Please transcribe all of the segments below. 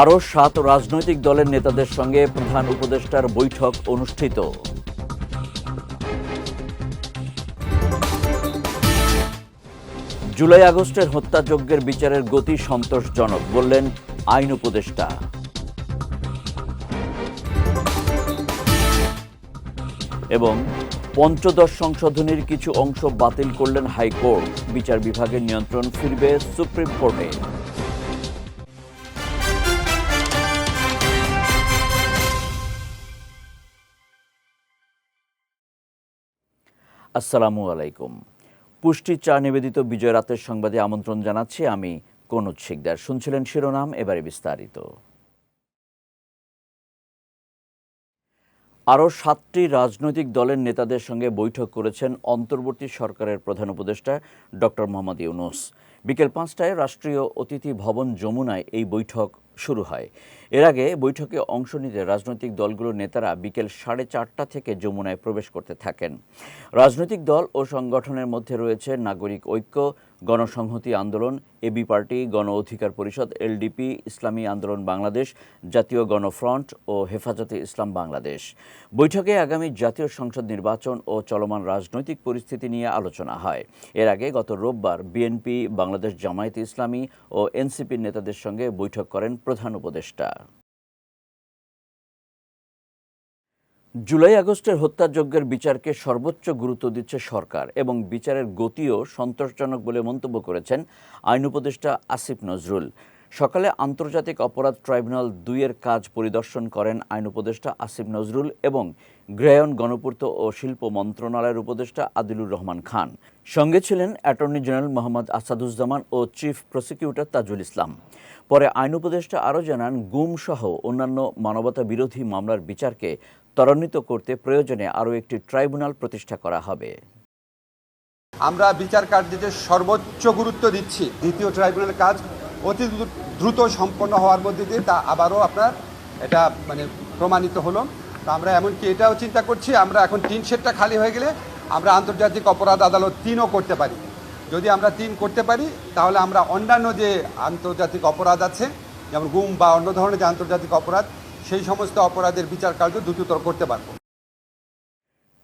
আরও সাত রাজনৈতিক দলের নেতাদের সঙ্গে প্রধান উপদেষ্টার বৈঠক অনুষ্ঠিত। জুলাই আগস্টের হত্যাযজ্ঞের বিচারের গতি সন্তোষজনক, বললেন আইন উপদেষ্টা। এবং পঞ্চদশ সংশোধনীর কিছু অংশ বাতিল করলেন হাইকোর্ট, বিচার বিভাগের নিয়ন্ত্রণ ফিরবে সুপ্রিম কোর্টে। আসসালামু আলাইকুম। পুষ্টি চা নিবেদিত বিজয় রাতের সংবাদে আমন্ত্রণ জানাচ্ছি আমি কনুজ শিকদার। শুনছিলেন শিরোনাম, এবারে বিস্তারিত। আরও সাতটি রাজনৈতিক দলের নেতাদের সঙ্গে বৈঠক করেছেন অন্তর্বর্তী সরকারের প্রধান উপদেষ্টা ডক্টর মোহাম্মদ ইউনুস। বিকেল পাঁচটায় রাষ্ট্রীয় অতিথি ভবন যমুনায় এই বৈঠক শুরু হয়। এর আগে বৈঠকে অংশ নিতে রাজনৈতিক দলগুলোর নেতারা বিকেল সাড়ে চারটা থেকে যমুনায় প্রবেশ করতে থাকেন। রাজনৈতিক দল ও সংগঠনের মধ্যে রয়েছে নাগরিক ঐক্য গণসংহতি আন্দোলন, এবি পার্টি, গণ অধিকার পরিষদ, এলডিপি, ইসলামী আন্দোলন বাংলাদেশ, জাতীয় গণফ্রন্ট ও হেফাজতে ইসলাম বাংলাদেশ। বৈঠকে আগামী জাতীয় সংসদ নির্বাচন ও চলমান রাজনৈতিক পরিস্থিতি নিয়ে আলোচনা হয়। এর আগে গত রোববার বিএনপি, বাংলাদেশ জামায়াতে ইসলামী ও এনসিপির নেতাদের সঙ্গে বৈঠক করেন প্রধান উপদেষ্টা। জুলাই আগস্টের হত্যাযজ্ঞের বিচারকে সর্বোচ্চ গুরুত্ব দিচ্ছে সরকার এবং বিচারের গতিও সন্তোষজনক বলে মন্তব্য করেছেন আইন উপদেষ্টা আসিফ নজরুল। সকালে আন্তর্জাতিক অপরাধ ট্রাইব্যুনাল দুইয়ের কাজ পরিদর্শন করেন আইন উপদেষ্টা আসিফ নজরুল এবং গ্রায়ন গণপূর্ত ও শিল্প মন্ত্রণালয়ের উপদেষ্টা আদিলুর রহমান খান। সঙ্গে ছিলেন অ্যাটর্নি জেনারেল মোহাম্মদ আসাদুজ্জামান ও চিফ প্রসিকিউটর তাজুল ইসলাম। পরে আইন উপদেষ্টা আরও জানান গুম সহ অন্যান্য মানবতা বিরোধী মামলার বিচারকে ত্বরান্বিত করতে প্রয়োজনে আরও একটি ট্রাইব্যুনাল প্রতিষ্ঠা করা হবে। আমরা বিচার কার্যে সর্বোচ্চ গুরুত্ব দিচ্ছি। দ্বিতীয় ট্রাইব্যুনালের কাজ অতি দ্রুত সম্পন্ন হওয়ার মধ্যে দিয়ে তা আবারও আপনার এটা মানে প্রমাণিত হলো। তা আমরা এমনকি এটাও চিন্তা করছি, আমরা এখন তিন সেটটা খালি হয়ে গেলে আমরা আন্তর্জাতিক অপরাধ আদালত তিনও করতে পারি। যদি আমরা তিন করতে পারি, তাহলে আমরা অন্যান্য যে আন্তর্জাতিক অপরাধ আছে, যেমন গুম বা অন্য ধরনের যে আন্তর্জাতিক অপরাধ সেই সমস্ত অপরাধের বিচার কার্য দ্রুততর করতে পারব।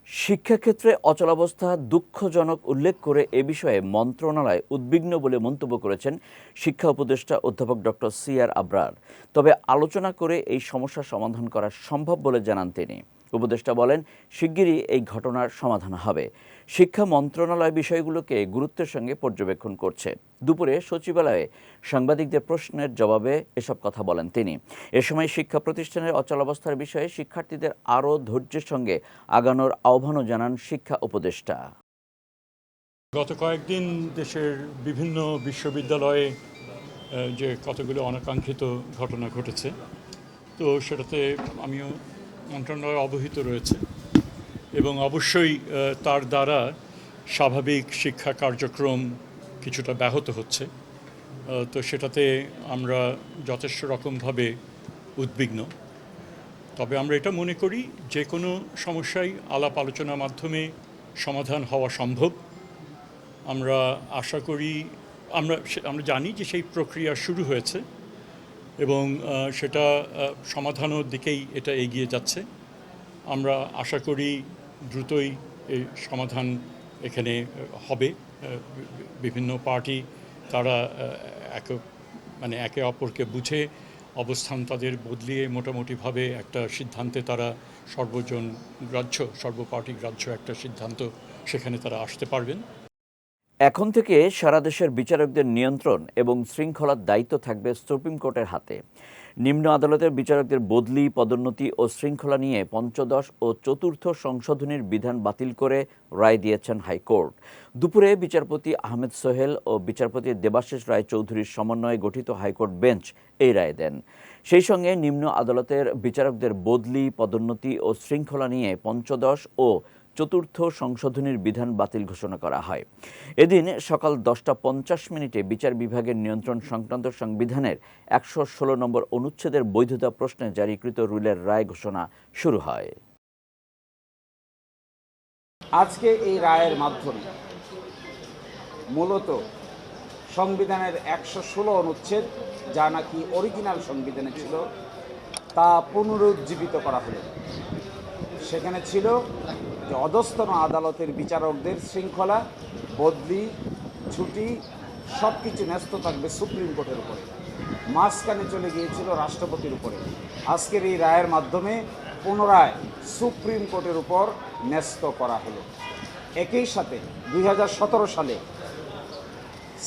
শিক্ষাক্ষেত্রে অচলাবস্থা দুঃখজনক উল্লেখ করে এ বিষয়ে মন্ত্রণালয় উদ্বিগ্ন বলে মন্তব্য করেছেন শিক্ষা উপদেষ্টা অধ্যাপক ডক্টর সি আর আবরার। তবে আলোচনা করে এই সমস্যা সমাধান করা সম্ভব বলে জানান তিনি। উপদেষ্টা বলেন, শিগগিরই এই ঘটনার সমাধান হবে। শিক্ষা মন্ত্রণালয় বিষয়গুলোকে গুরুত্বের সঙ্গে পর্যবেক্ষণ করছে। দুপুরে সচিবালয়ে সাংবাদিকদের প্রশ্নের জবাবে এসব কথা বলেন তিনি। এ সময় শিক্ষা প্রতিষ্ঠানের অচলাবস্থার বিষয়ে শিক্ষার্থীদের আরও ধৈর্যের সঙ্গে আগানোর আহ্বানও জানান শিক্ষা উপদেষ্টা। গত কয়েকদিন দেশের বিভিন্ন বিশ্ববিদ্যালয়ে যে কতগুলো অনাকাঙ্ক্ষিত ঘটনা ঘটেছে, তো সেটাতে আমিও মন্ত্রণালয় অবহিত রয়েছে। এবং অবশ্যই তার দ্বারা স্বাভাবিক শিক্ষা কার্যক্রম কিছুটা ব্যাহত হচ্ছে। তো সেটাতে আমরা যথেষ্ট রকমভাবে উদ্বিগ্ন। তবে আমরা এটা মনে করি, যে কোনো সমস্যাই আলাপ আলোচনার মাধ্যমে সমাধান হওয়া সম্ভব। আমরা আশা করি, আমরা আমরা জানি যে সেই প্রক্রিয়া শুরু হয়েছে এবং সেটা সমাধানের দিকেই এটা এগিয়ে যাচ্ছে। আমরা আশা করি দ্রুতই এই সমাধান এখানে হবে। বিভিন্ন পার্টি তারা একে মানে একে অপরকে বুঝে অবস্থান তাদের বদলিয়ে মোটামুটিভাবে একটা সিদ্ধান্তে তারা সর্বজন গ্রাহ্য, সর্বপার্টি গ্রাহ্য একটা সিদ্ধান্ত সেখানে তারা আসতে পারবেন। এখন থেকে সারা দেশের বিচারকদের নিয়ন্ত্রণ এবং শৃঙ্খলার দায়িত্ব থাকবে সুপ্রিম কোর্টের হাতে। নিম্ন আদালতের বিচারকদের বদলি, পদোন্নতি ও শৃঙ্খলা নিয়ে পঞ্চদশ ও চতুর্থ সংশোধনীর বিধান বাতিল করে রায় দিয়েছেন হাইকোর্ট। দুপুরে বিচারপতি আহমেদ সোহেল ও বিচারপতি দেবাশিস রায় চৌধুরীর সমন্বয়ে গঠিত হাইকোর্ট বেঞ্চ এই রায় দেন। সেই সঙ্গে নিম্ন আদালতের বিচারকদের বদলি, পদোন্নতি ও শৃঙ্খলা নিয়ে পঞ্চদশ ও চতুর্থ সংশোধনীর বিধান বাতিল ঘোষণা করা হয়। এদিন সকাল দশটা পঞ্চাশ মিনিটে বিচার বিভাগের নিয়ন্ত্রণ সংক্রান্ত সংবিধানের একশো ষোলো নম্বর অনুচ্ছেদের বৈধতা প্রশ্নে জারিকৃত রুলের রায় ঘোষণা শুরু হয়। আজকে এই রায়ের মাধ্যমে মূলত সংবিধানের একশো ষোলো অনুচ্ছেদ, যা নাকি অরিজিনাল সংবিধানে ছিল, তা পুনরুজ্জীবিত করা হলো। সেখানে ছিল যে অধস্তন আদালতের বিচারকদের শৃঙ্খলা, বদলি, ছুটি সব কিছু ন্যস্ত থাকবে সুপ্রিম কোর্টের উপরে। মাঝখানে চলে গিয়েছিল রাষ্ট্রপতির উপরে। আজকের এই রায়ের মাধ্যমে পুনরায় সুপ্রিম কোর্টের উপর ন্যস্ত করা হলো। একই সাথে দু হাজার সতেরো সালে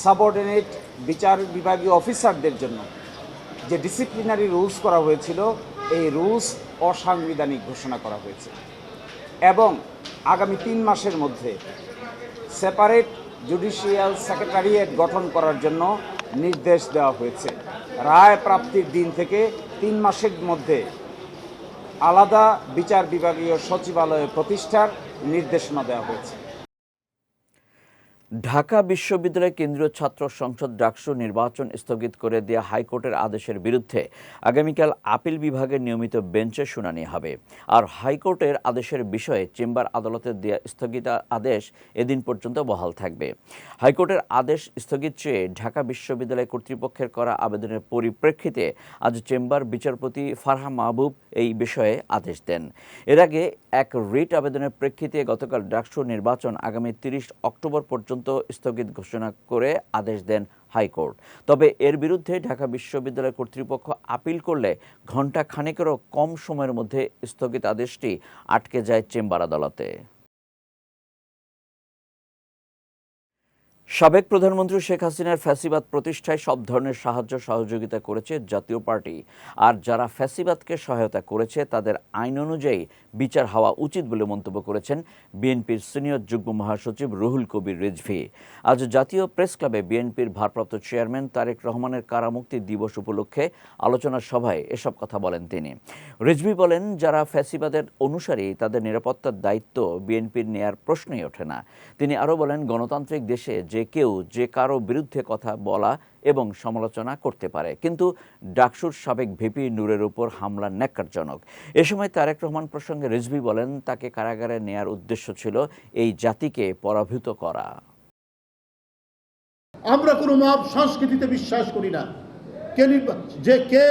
সাবঅর্ডিনেট বিচার বিভাগীয় অফিসারদের জন্য যে ডিসিপ্লিনারি রুলস করা হয়েছিল, এই রুলস অসাংবিধানিক ঘোষণা করা হয়েছে। এবং আগামী তিন মাসের মধ্যে সেপারেট জুডিশিয়াল সেক্রেটারিয়েট গঠন করার জন্য নির্দেশ দেওয়া হয়েছে। রায় প্রাপ্তির দিন থেকে তিন মাসের মধ্যে আলাদা বিচার বিভাগীয় সচিবালয় প্রতিষ্ঠার নির্দেশনা দেওয়া হয়েছে। ঢাকা বিশ্ববিদ্যালয় কেন্দ্রীয় ছাত্র সংসদ ডাকসু নির্বাচন স্থগিত করে দেওয়া হাইকোর্টের আদেশের বিরুদ্ধে আগামীকাল আপিল বিভাগের নিয়মিত বেঞ্চে শুনানি হবে। আর হাইকোর্টের আদেশের বিষয়ে চেম্বার আদালতের দেওয়া স্থগিত আদেশ এদিন পর্যন্ত বহাল থাকবে। হাইকোর্টের আদেশ স্থগিত চেয়ে ঢাকা বিশ্ববিদ্যালয় কর্তৃপক্ষের করা আবেদনের পরিপ্রেক্ষিতে আজ চেম্বার বিচারপতি ফারহা মাহবুব এই বিষয়ে আদেশ দেন। এর আগে এক রিট আবেদনের প্রেক্ষিতে গতকাল ডাকসু নির্বাচন আগামী তিরিশ অক্টোবর পর্যন্ত স্থগিত ঘোষণা করে আদেশ দেন হাইকোর্ট। তবে এর বিরুদ্ধে ঢাকা বিশ্ববিদ্যালয় কর্তৃপক্ষ আপিল করলে ঘণ্টা খানেকেরও কম সময়ের মধ্যে স্থগিত আদেশটি আটকে যায় চেম্বার আদালতে। সাবেক প্রধানমন্ত্রী শেখ হাসিনার ফ্যাসিবাদ প্রতিষ্ঠায় সব ধরনের সাহায্য সহযোগিতা করেছে জাতীয় পার্টি। আর যারা ফ্যাসিবাদকে সহায়তা করেছে, তাদের আইন অনুযায়ী বিচার হওয়া উচিত বলে মন্তব্য করেছেন বিএনপির সিনিয়র যুগ্ম মহাসচিব রুহুল কবির রিজভি। আজ জাতীয় প্রেস ক্লাবে বিএনপির ভারপ্রাপ্ত চেয়ারম্যান তারেক রহমানের কারামুক্তি দিবস উপলক্ষে আলোচনা সভায় এসব কথা বলেন তিনি। রিজভি বলেন, যারা ফ্যাসিবাদের অনুসারী, তাদের নিরাপত্তার দায়িত্ব বিএনপির নেয়ার প্রশ্নই ওঠে না। তিনি আরও বলেন, গণতান্ত্রিক দেশে যে কেউ যে কারও বিরুদ্ধে কথা বলা এবং সমালোচনা করতে পারে। কিন্তু ডাকসুর সাবেক ভিপি নূরের উপর হামলা ন্যাক্কারজনক। এ সময় তারেক রহমান প্রসঙ্গে রিজভি বলেন, তাকে কারাগারে নেয়ার উদ্দেশ্য ছিল এই জাতিকে পরাভূত করা। আমরা কোনো মব সংস্কৃতিতে বিশ্বাস করি না। কে যে কে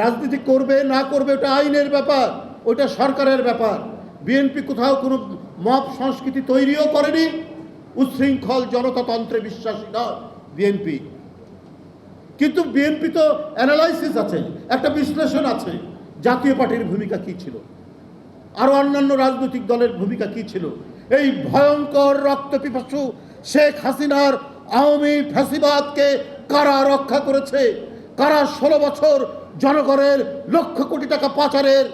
রাজনীতি করবে না করবে, ওটা আইনের ব্যাপার, ওটা সরকারের ব্যাপার। বিএনপি কোথাও কোনো মব সংস্কৃতি তৈরিও করেনি। উচ্ছৃঙ্খল জনতাতন্ত্রে বিশ্বাসী নয় বিএনপি। কিন্তু বিএনপি তো অ্যানালাইসিস আছে, একটা বিশ্লেষণ আছে, জাতীয় পার্টির ভূমিকা কি ছিল? আর অন্যান্য রাজনৈতিক দলের ভূমিকা কি ছিল? এই ভয়ঙ্কর রক্তপিপাসু শেখ হাসিনার আওয়ামী ফ্যাসিবাদকে কারা রক্ষা করেছে? কারা ষোলো বছর জনগণের লক্ষ কোটি টাকা পাচারের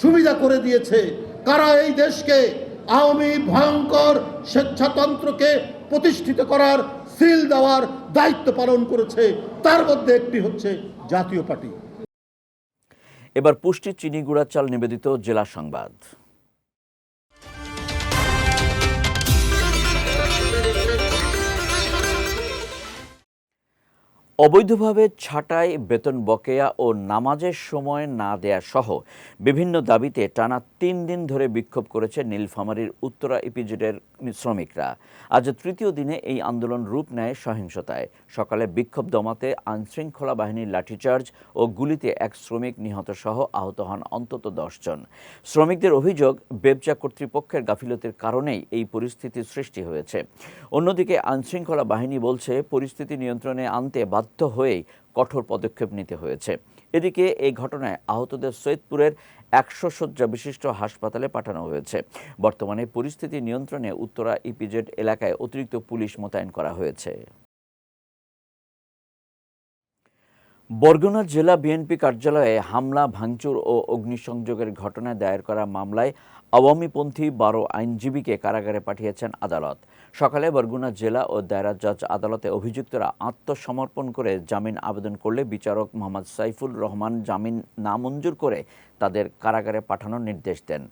সুবিধা করে দিয়েছে? কারা এই দেশকে আওয়ামী ভয়ঙ্কর স্বেচ্ছাতন্ত্রকে প্রতিষ্ঠিত করার সিল দেওয়ার দায়িত্ব পালন করেছে, তার মধ্যে একটি হচ্ছে জাতীয় পার্টি। এবার পুষ্টি, চিনি, গুঁড়া, চাল নিবেদিত জেলা সংবাদ। অবৈধভাবে ছাঁটাই, বেতন বকেয়া ও নামাজের সময় না দেয়া সহ বিভিন্ন দাবিতে টানা তিন দিন ধরে বিক্ষোভ করেছে নীলফামারীর উত্তরা ইপিজেডের শ্রমিকরা। আজ তৃতীয় দিনে এই আন্দোলন রূপ নেয় সহিংসতায়। সকালে বিক্ষোভ দমাতে আইনশৃঙ্খলা বাহিনীর লাঠিচার্জ ও গুলিতে এক শ্রমিক নিহত সহ আহত হন অন্তত দশজন শ্রমিকদের অভিযোগ বেবজা কর্তৃপক্ষের গাফিলতির কারণেই এই পরিস্থিতির সৃষ্টি হয়েছে। অন্যদিকে আইনশৃঙ্খলা বাহিনী বলছে, পরিস্থিতি নিয়ন্ত্রণে আনতে বাধ্য হয়েই কঠোর পদক্ষেপ নিতে হয়েছে। এদিকে এই ঘটনায় আহতদের সৈয়দপুরের একশো শয্যা বিশিষ্ট হাসপাতালে পাঠানো হয়েছে। বর্তমানে পরিস্থিতি নিয়ন্ত্রণে উত্তরা ইপিজেড এলাকায় অতিরিক্ত পুলিশ মোতায়েন করা হয়েছে। বরগুনা জেলা বিএনপি কার্যালয়ে হামলা, ভাঙচুর ও অগ্নিসংযোগের ঘটনায় দায়ের করা মামলায় আওয়ামীপন্থী বারো আইনজীবীকে কারাগারে পাঠিয়েছেন আদালত। সকালে বরগুনা জেলা ও দায়রা জজ আদালতে অভিযুক্তরা আত্মসমর্পণ করে জামিন আবেদন করলে বিচারক মোহাম্মদ সাইফুল রহমান জামিন নামঞ্জুর করে তাদের কারাগারে পাঠানোর নির্দেশ দেন।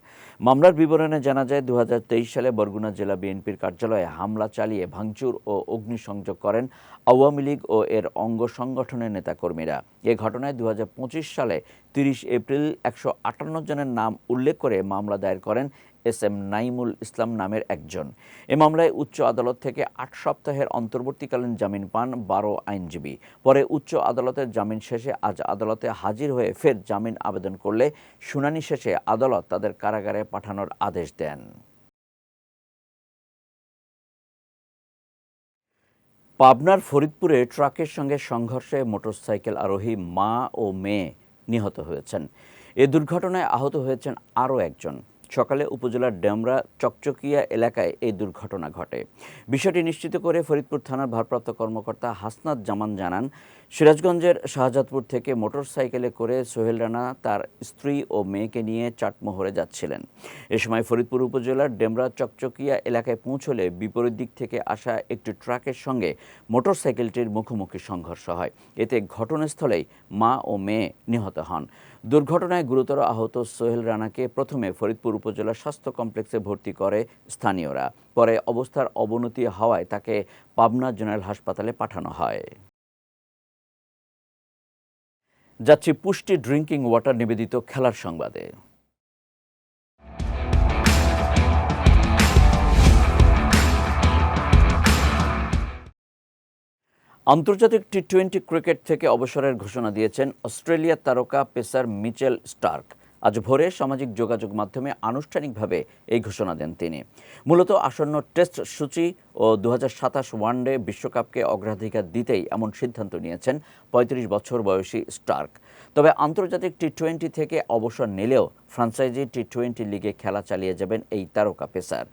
মামলার বিবরণে জানা যায়, দুহাজার তেইশ সালে বরগুনা জেলা বিএনপির কার্যালয়ে হামলা চালিয়ে ভাঙচুর ও অগ্নিসংযোগ করেন আওয়ামী লীগ ও এর অঙ্গ সংগঠনের নেতাকর্মীরা। এ ঘটনায় দু হাজার পঁচিশ সালে তিরিশ এপ্রিল একশো আটান্ন জনের নাম উল্লেখ করে মামলা দায়ের করেন এস এম নাইমুল ইসলাম নামের একজন। এ মামলায় উচ্চ আদালত থেকে আট সপ্তাহের অন্তর্বর্তীকালীন জামিন পান বারো আইনজীবী। পরে উচ্চ আদালতের জামিন শেষে আজ আদালতে হাজির হয়ে ফের জামিন আবেদন করলে শুনানি শেষে আদালত তাদের কারাগারে পাঠানোর আদেশ দেন। পাবনার ফরিদপুরে ট্রাকের সঙ্গে সংঘর্ষে মোটরসাইকেল আরোহী মা ও মেয়ে নিহত হয়েছেন। এ দুর্ঘটনায় আহত হয়েছেন আরও একজন। সকালে উপজেলার ডেমরা চকচকিয়া এলাকায় এই দুর্ঘটনা ঘটে। বিষয়টি নিশ্চিত করে ফরিদপুর থানার ভারপ্রাপ্ত কর্মকর্তা হাসনাত জামান জানান, সিরাজগঞ্জের শাহজাদপুর থেকে মোটরসাইকেলে করে সোহেল রানা তার স্ত্রী ও মেয়েকে নিয়ে চাটমোহরে যাচ্ছিলেন। এ সময় ফরিদপুর উপজেলার ডেমরা চকচকিয়া এলাকায় পৌঁছলে বিপরীত দিক থেকে আসা একটি ট্রাকের সঙ্গে মোটরসাইকেলটির মুখোমুখি সংঘর্ষ হয়। এতে ঘটনাস্থলেই মা ও মেয়ে নিহত হন। দুর্ঘটনায় গুরুতর আহত সোহেল রানাকে প্রথমে ফরিদপুর উপজেলা স্বাস্থ্য কমপ্লেক্সে ভর্তি করে স্থানীয়রা। পরে অবস্থার অবনতি হওয়ায় তাকে পাবনা জেনারেল হাসপাতালে পাঠানো হয়। যাচ্ছি পুষ্টি ড্রিঙ্কিং ওয়াটার নিবেদিত খেলার সংবাদে। আন্তর্জাতিক টি টোয়েন্টি ক্রিকেট থেকে অবসরের ঘোষণা দিয়েছেন অস্ট্রেলিয়ার তারকা পেসার মিচেল স্টার্ক। আজ ভোরে সামাজিক যোগাযোগ মাধ্যমে আনুষ্ঠানিকভাবে এই ঘোষণা দেন তিনি। মূলত আসন্ন টেস্ট সূচি ও দু ওয়ানডে বিশ্বকাপকে অগ্রাধিকার দিতেই এমন সিদ্ধান্ত নিয়েছেন ৩৫ বছর বয়সী স্টার্ক। তবে আন্তর্জাতিক টি টোয়েন্টি থেকে অবসর নিলেও ফ্রাঞ্চাইজি টি টোয়েন্টি লিগে খেলা চালিয়ে যাবেন এই তারকা পেসার।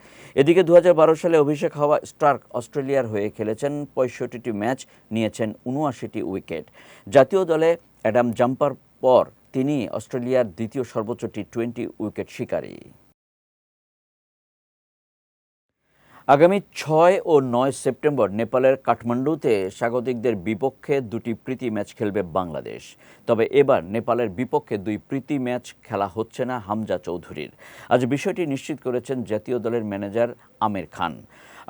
এদিকে দু হাজার বারো সালে অভিষেক হওয়া স্টার্ক অস্ট্রেলিয়ার হয়ে খেলেছেন, পঁয়ষট্টিটি ম্যাচ নিয়েছেন উনআশিটি উইকেট। জাতীয় দলে অ্যাডাম জাম্পার পর তিনি অস্ট্রেলিয়ার দ্বিতীয় সর্বোচ্চ টি টোয়েন্টি উইকেট শিকারী। আগামী ছয় ও নয় সেপ্টেম্বর নেপালের কাঠমান্ডুতে স্বাগতিকদের বিপক্ষে দুটি প্রীতি ম্যাচ খেলবে বাংলাদেশ। তবে এবার নেপালের বিপক্ষে দুই প্রীতি ম্যাচ খেলা হচ্ছে না হামজা চৌধুরীর। আজ বিষয়টি নিশ্চিত করেছেন জাতীয় দলের ম্যানেজার আমির খান।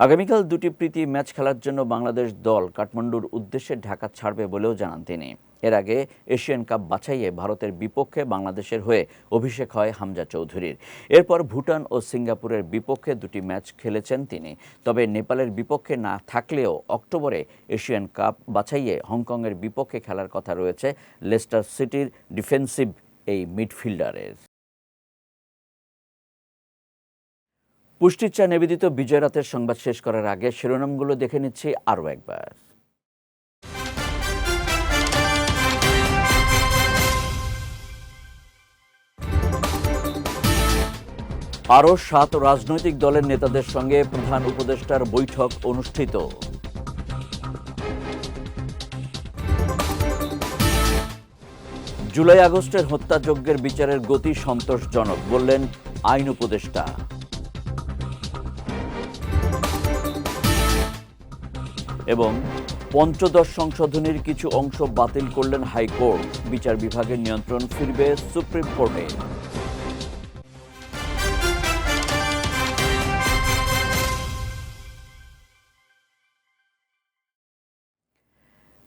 আগামীকাল দুটি প্রীতি ম্যাচ খেলার জন্য বাংলাদেশ দল কাঠমান্ডুর উদ্দেশ্যে ঢাকা ছাড়বে বলেও জানান তিনি। এর আগে এশিয়ান কাপ বাছাইয়ে ভারতের বিপক্ষে বাংলাদেশের হয়ে অভিষেক হয় হামজা চৌধুরীর। এরপর ভুটান ও সিঙ্গাপুরের বিপক্ষে দুটি ম্যাচ খেলেছেন তিনি। তবে নেপালের বিপক্ষে না থাকলেও অক্টোবরে এশিয়ান কাপ বাছাইয়ে হংকংয়ের বিপক্ষে খেলার কথা রয়েছে লেস্টার সিটির ডিফেন্সিভ এই মিডফিল্ডারের। পুষ্টির চা নিবেদিত বিজয় রাতের সংবাদ শেষ করার আগে শিরোনামগুলো দেখে নিচ্ছি আরও একবার। আরও সাত রাজনৈতিক দলের নেতাদের সঙ্গে প্রধান উপদেষ্টার বৈঠক অনুষ্ঠিত। জুলাই আগস্টের হত্যাযজ্ঞের বিচারের গতি সন্তোষজনক, বললেন আইন উপদেষ্টা। এবং পঞ্চদশ সংশোধনীর কিছু অংশ বাতিল করলেন হাইকোর্ট। বিচার বিভাগের নিয়ন্ত্রণ ফিরবে সুপ্রিম কোর্টে।